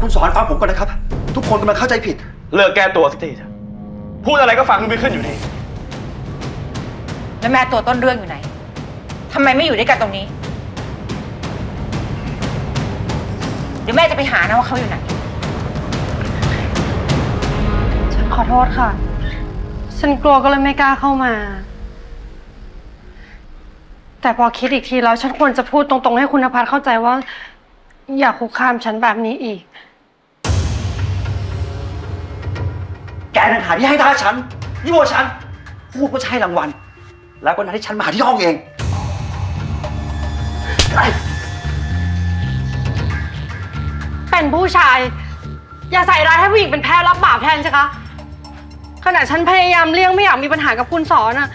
คุณสอนฟังผมก่อนนะครับ ทุกคนกำลังเข้าใจผิด เลิกแก้ตัวสักทีเถอะพูดอะไรก็ฟังไม่ขึ้นอยู่ดี แล้วแม่ตัวต้นเรื่องอยู่ไหน ทำไมไม่อยู่ด้วยกันตรงนี้ เดี๋ยวแม่จะไปหานะว่าเขาอยู่ไหน ฉันขอโทษค่ะ ฉันกลัวก็เลยไม่กล้าเข้ามา แต่พอคิดอีกทีแล้ว ฉันควรจะพูดตรงๆ ให้คุณนภัสเข้าใจว่า อย่าคุกคามฉันแบบนี้อีก แกนังหาที่ให้ท่าฉันยั่วฉัน พูดว่าจะให้รางวัล แล้วก็นัดให้ฉันมาหาที่ห้องเองไอ้เป็นผู้ชาย อย่าใส่ร้ายให้ผู้หญิงเป็นแพ้รับบาปแทนใช่คะขณะฉันพยายามเลี่ยงไม่อยากมีปัญหากับคุณสอนอะ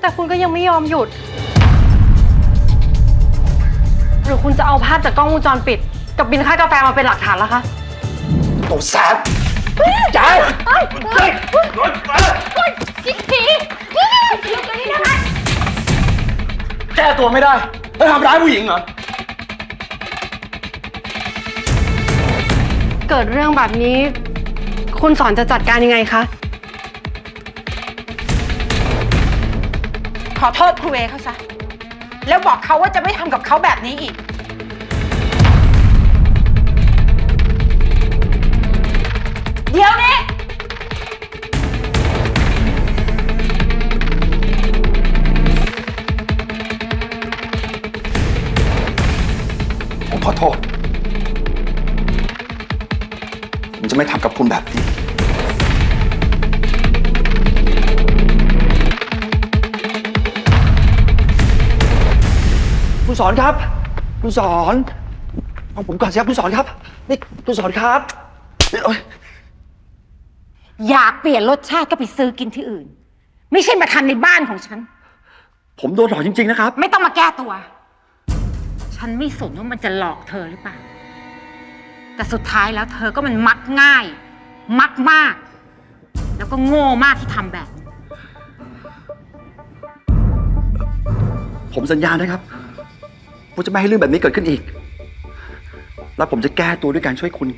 แต่คุณก็ยังไม่ยอมหยุด หรือคุณจะเอาภาพจากกล้องวงจรปิด กับบินค่ากาแฟมาเป็นหลักฐานแล้วคะตัวแสบ แกเฮ้ยเฮ้ยแก้ตัวไม่ได้ แล้วทำร้ายผู้หญิงเหรอ เกิดเรื่องแบบนี้ คุณสอนจะจัดการยังไงคะ ขอโทษครูเอเขาซะ แล้วบอกเขาว่าจะไม่ทำกับเขาแบบนี้อีก ขอโทษ ผมจะไม่ทำกับคุณแบบนี้ คุณสอนครับ คุณสอนฟังผมก่อนสิครับคุณสอนครับ นี่คุณสอนครับนี่โอ๊ยอยากเปลี่ยนรสชาติก็ไปซื้อกินที่อื่น ไม่ใช่มาทำในบ้านของฉัน ผมโดนหลอกจริง ๆ นะครับ ไม่ต้องมาแก้ตัว ฉันไม่สนว่ามันจะหลอกเธอหรือเปล่า แต่สุดท้ายแล้วเธอก็มันมักง่าย มักมาก แล้วก็โง่มากที่ทำแบบนี้ผมสัญญานะครับว่าจะไม่ให้เรื่องแบบนี้เกิดขึ้นอีก แล้วผมจะแก้ตัวด้วยการช่วยคุณ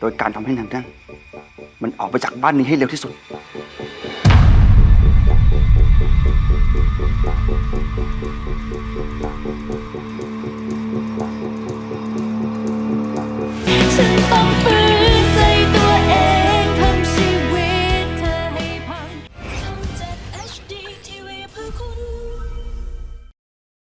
โดยการทำให้นางนั่นมันออกไปจากบ้านนี้ให้เร็วที่สุด